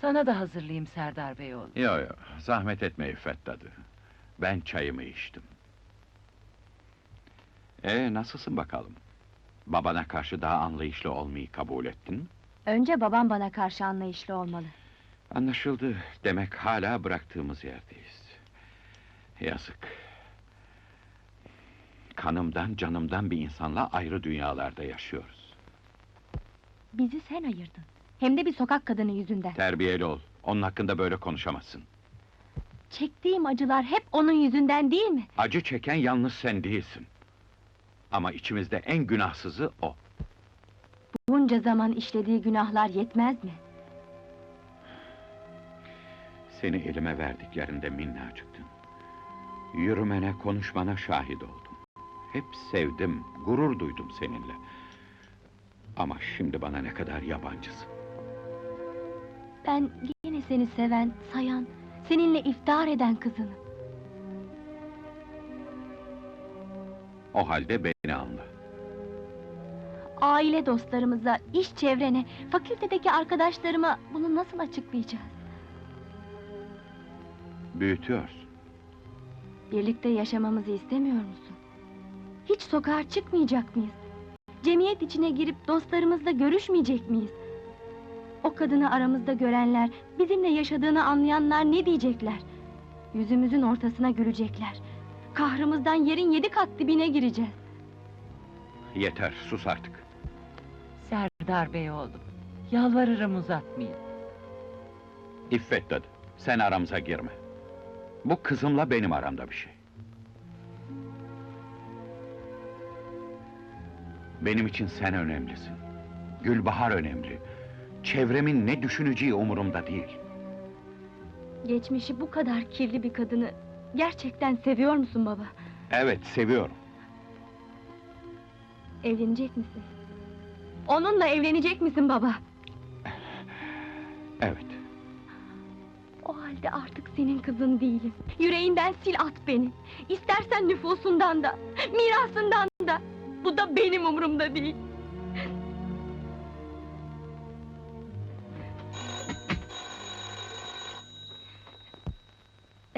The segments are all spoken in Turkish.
Sana da hazırlayayım Serdar Beyoğlu. Yo yo, zahmet etme İffet dadı. Ben çayımı içtim. Ee, nasılsın bakalım? Babana karşı daha anlayışlı olmayı kabul ettin mi? Önce babam bana karşı anlayışlı olmalı. Anlaşıldı. Demek hala bıraktığımız yerdeyiz. Yazık. Kanımdan, canımdan bir insanla ayrı dünyalarda yaşıyoruz. Bizi sen ayırdın. Hem de bir sokak kadını yüzünden. Terbiyeli ol. Onun hakkında böyle konuşamazsın. Çektiğim acılar hep onun yüzünden değil mi? Acı çeken yalnız sen değilsin. Ama içimizde en günahsızı o. Bunca zaman işlediği günahlar yetmez mi? Seni elime verdiklerinde minnacıktın. Yürümene, konuşmana şahit oldum. Hep sevdim, gurur duydum seninle. Ama şimdi bana ne kadar yabancısın. Ben yine seni seven, sayan, seninle iftihar eden kızınım. O halde beni anla. Aile dostlarımıza, iş çevrene, fakültedeki arkadaşlarıma bunu nasıl açıklayacağız? Büyütüyorsun. Birlikte yaşamamızı istemiyor musun? Hiç sokağa çıkmayacak mıyız? Cemiyet içine girip dostlarımızla görüşmeyecek miyiz? O kadını aramızda görenler, bizimle yaşadığını anlayanlar ne diyecekler? Yüzümüzün ortasına gülecekler. Kahrımızdan yerin yedi kat dibine gireceğiz. Yeter, sus artık. Serdar Beyoğlu. Yalvarırım uzatmayın. İffet dadı, sen aramıza girme. Bu kızımla benim aramda bir şey. Benim için sen önemlisin. Gülbahar önemli. Çevremin ne düşüneceği umurumda değil. Geçmişi bu kadar kirli bir kadını gerçekten seviyor musun baba? Evet, seviyorum. Evlenecek misin? Onunla evlenecek misin baba? Evet. O halde artık senin kızın değilim. Yüreğinden sil at beni. İstersen nüfusundan da, mirasından da. Bu da benim umurumda değil.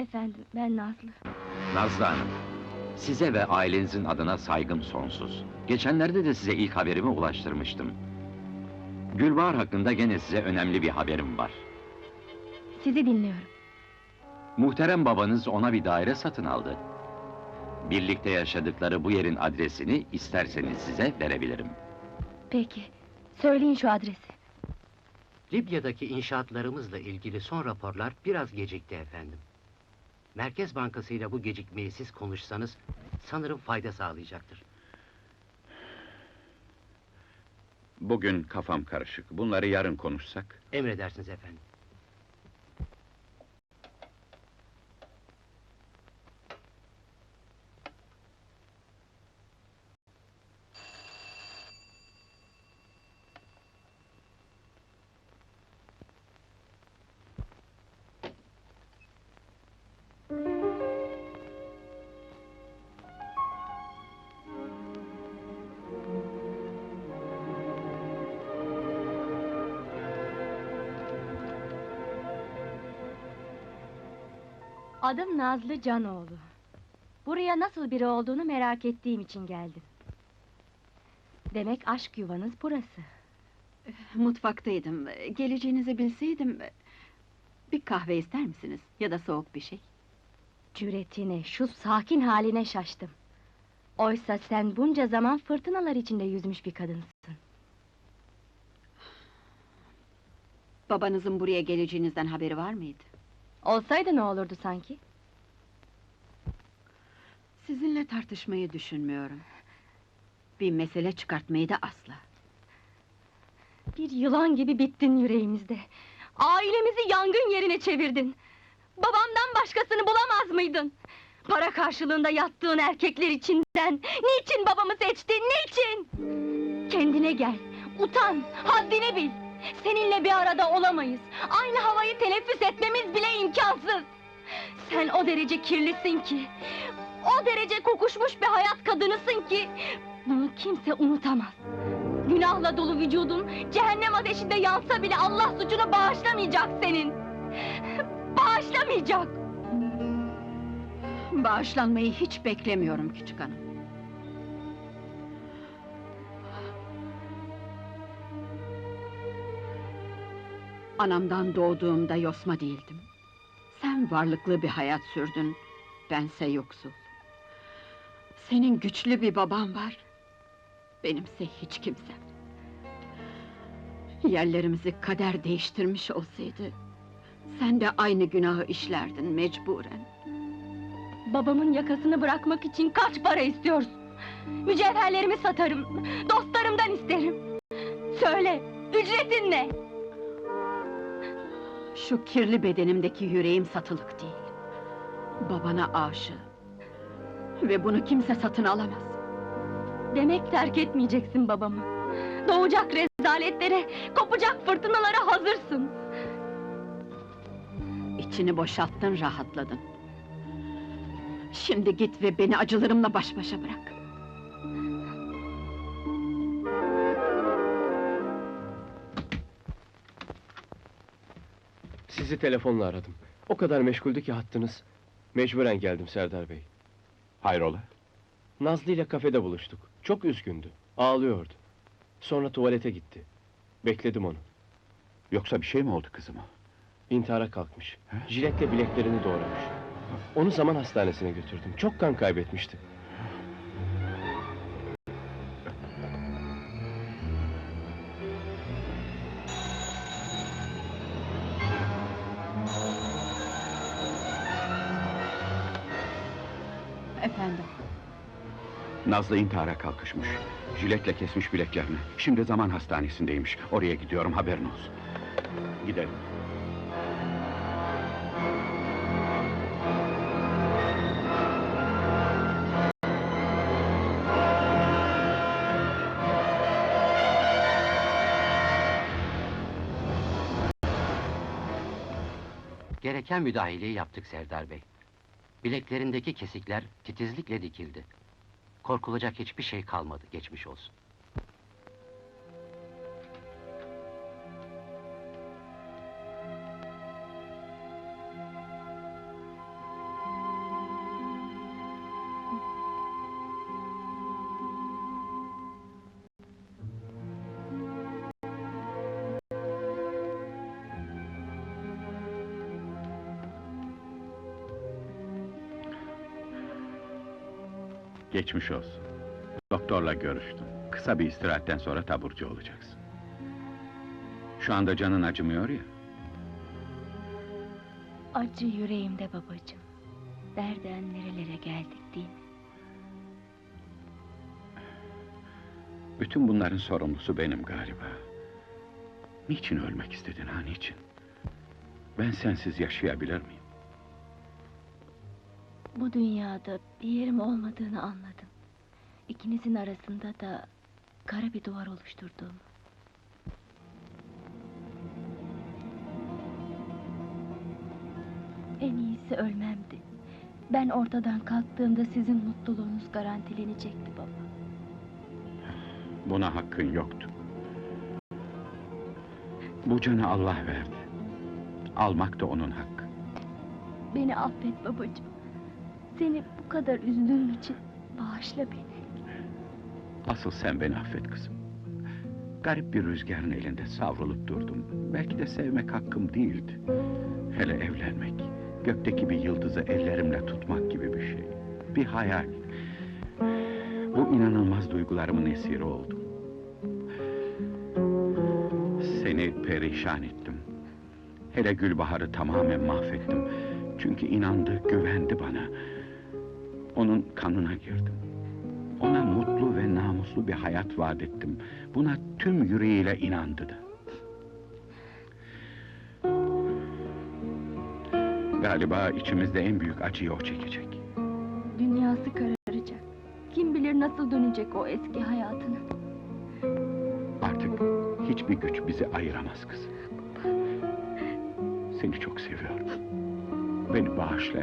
Efendim, ben Nazlı. Nazlı Hanım, size ve ailenizin adına saygım sonsuz. Geçenlerde de size ilk haberimi ulaştırmıştım. Gülbahar hakkında gene size önemli bir haberim var. Sizi dinliyorum. Muhterem babanız ona bir daire satın aldı. Birlikte yaşadıkları bu yerin adresini isterseniz size verebilirim. Peki, söyleyin şu adresi. Libya'daki inşaatlarımızla ilgili son raporlar biraz gecikti efendim. Merkez Bankası ile bu gecikmeyi siz konuşsanız sanırım fayda sağlayacaktır. Bugün kafam karışık. Bunları yarın konuşsak. Emredersiniz efendim. Adım Nazlı Canoğlu. Buraya nasıl biri olduğunu merak ettiğim için geldim. Demek aşk yuvanız burası. Mutfaktaydım. Geleceğinizi bilseydim... Bir kahve ister misiniz? Ya da soğuk bir şey? Cüretine, şu sakin haline şaştım. Oysa sen bunca zaman fırtınalar içinde yüzmüş bir kadınsın. Babanızın buraya geleceğinizden haberi var mıydı? Olsaydı ne olurdu sanki? Sizinle tartışmayı düşünmüyorum. Bir mesele çıkartmayı da asla. Bir yılan gibi bittin yüreğimizde. Ailemizi yangın yerine çevirdin. Babamdan başkasını bulamaz mıydın? Para karşılığında yattığın erkekler içinden niçin babamı seçtin, niçin? Kendine gel, utan, haddini bil. Seninle bir arada olamayız. Aynı havayı teneffüs etmemiz bile imkansız. Sen o derece kirlisin ki, o derece kokuşmuş bir hayat kadınısın ki... ...bunu kimse unutamaz. Günahla dolu vücudun cehennem ateşinde yansa bile Allah suçunu bağışlamayacak senin. Bağışlamayacak. Bağışlanmayı hiç beklemiyorum küçük hanım. Anamdan doğduğumda yosma değildim. Sen varlıklı bir hayat sürdün, bense yoksul. Senin güçlü bir baban var, benimse hiç kimsem. Yerlerimizi kader değiştirmiş olsaydı, sen de aynı günahı işlerdin mecburen. Babamın yakasını bırakmak için kaç para istiyorsun? Mücevherlerimi satarım, dostlarımdan isterim. Söyle, ücretin ne? Şu kirli bedenimdeki yüreğim satılık değil. Babana aşığım. Ve bunu kimse satın alamaz. Demek terk etmeyeceksin babamı. Doğacak rezaletlere, kopacak fırtınalara hazırsın. İçini boşalttın, rahatladın. Şimdi git ve beni acılarımla baş başa bırak. Sizi telefonla aradım. O kadar meşguldü ki hattınız. Mecburen geldim Serdar Bey. Hayrola? Nazlı ile kafede buluştuk. Çok üzgündü. Ağlıyordu. Sonra tuvalete gitti. Bekledim onu. Yoksa bir şey mi oldu kızıma? İntihara kalkmış. He? Jiletle bileklerini doğramış. Onu zaman hastanesine götürdüm. Çok kan kaybetmişti. Nazlı intihara kalkışmış. Jiletle kesmiş bileklerini. Şimdi zaman hastanesindeymiş. Oraya gidiyorum haberin olsun. Gidelim. Gereken müdahaleyi yaptık Serdar Bey. Bileklerindeki kesikler titizlikle dikildi. Korkulacak hiçbir şey kalmadı, geçmiş olsun. Geçmiş olsun. Doktorla görüştüm. Kısa bir istirahatten sonra taburcu olacaksın. Şu anda canın acımıyor ya. Acı yüreğimde babacığım. Nereden nerelere geldik değil mi? Bütün bunların sorumlusu benim galiba. Niçin ölmek istedin ha niçin? Ben sensiz yaşayabilir miyim? Bu dünyada bir yerim olmadığını anladım. İkinizin arasında da kara bir duvar oluşturduğumu. En iyisi ölmemdi. Ben ortadan kalktığımda sizin mutluluğunuz garantilenecekti baba. Buna hakkın yoktu. Bu canı Allah verdi. Almak da onun hakkı. Beni affet babacığım. Seni bu kadar üzdüğüm için bağışla beni. Asıl sen beni affet kızım. Garip bir rüzgarın elinde savrulup durdum. Belki de sevmek hakkım değildi. Hele evlenmek, gökteki bir yıldızı ellerimle tutmak gibi bir şey. Bir hayal. Bu inanılmaz duygularımın esiri oldum. Seni perişan ettim. Hele Gülbahar'ı tamamen mahvettim. Çünkü inandı, güvendi bana. Onun kanına girdim. Ona mutlu ve namuslu bir hayat vaat ettim. Buna tüm yüreğiyle inandı da. Galiba içimizde en büyük acıyı o çekecek. Dünyası kararacak. Kim bilir nasıl dönecek o eski hayatına. Artık hiçbir güç bizi ayıramaz kızım. Seni çok seviyorum. Beni bağışla.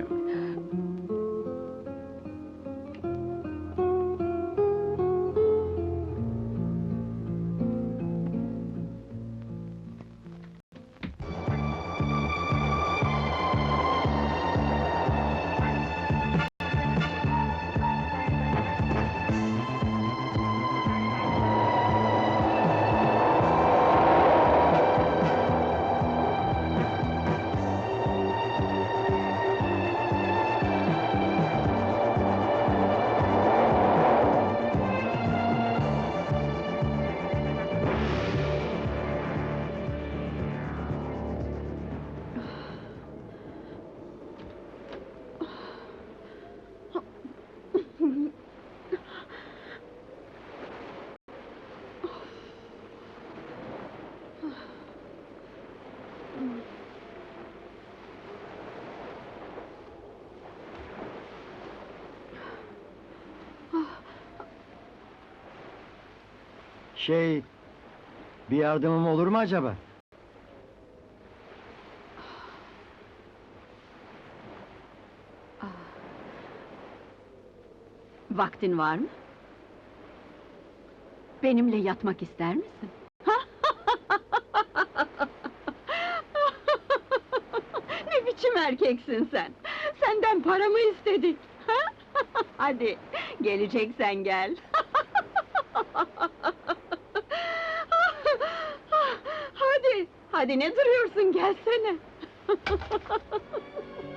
Şey... Bir yardımım olur mu acaba? Vaktin var mı? Benimle yatmak ister misin? ne biçim erkeksin sen? Senden paramı istedik. Hadi, geleceksen gel. hadi, hadi ne duruyorsun gelsene.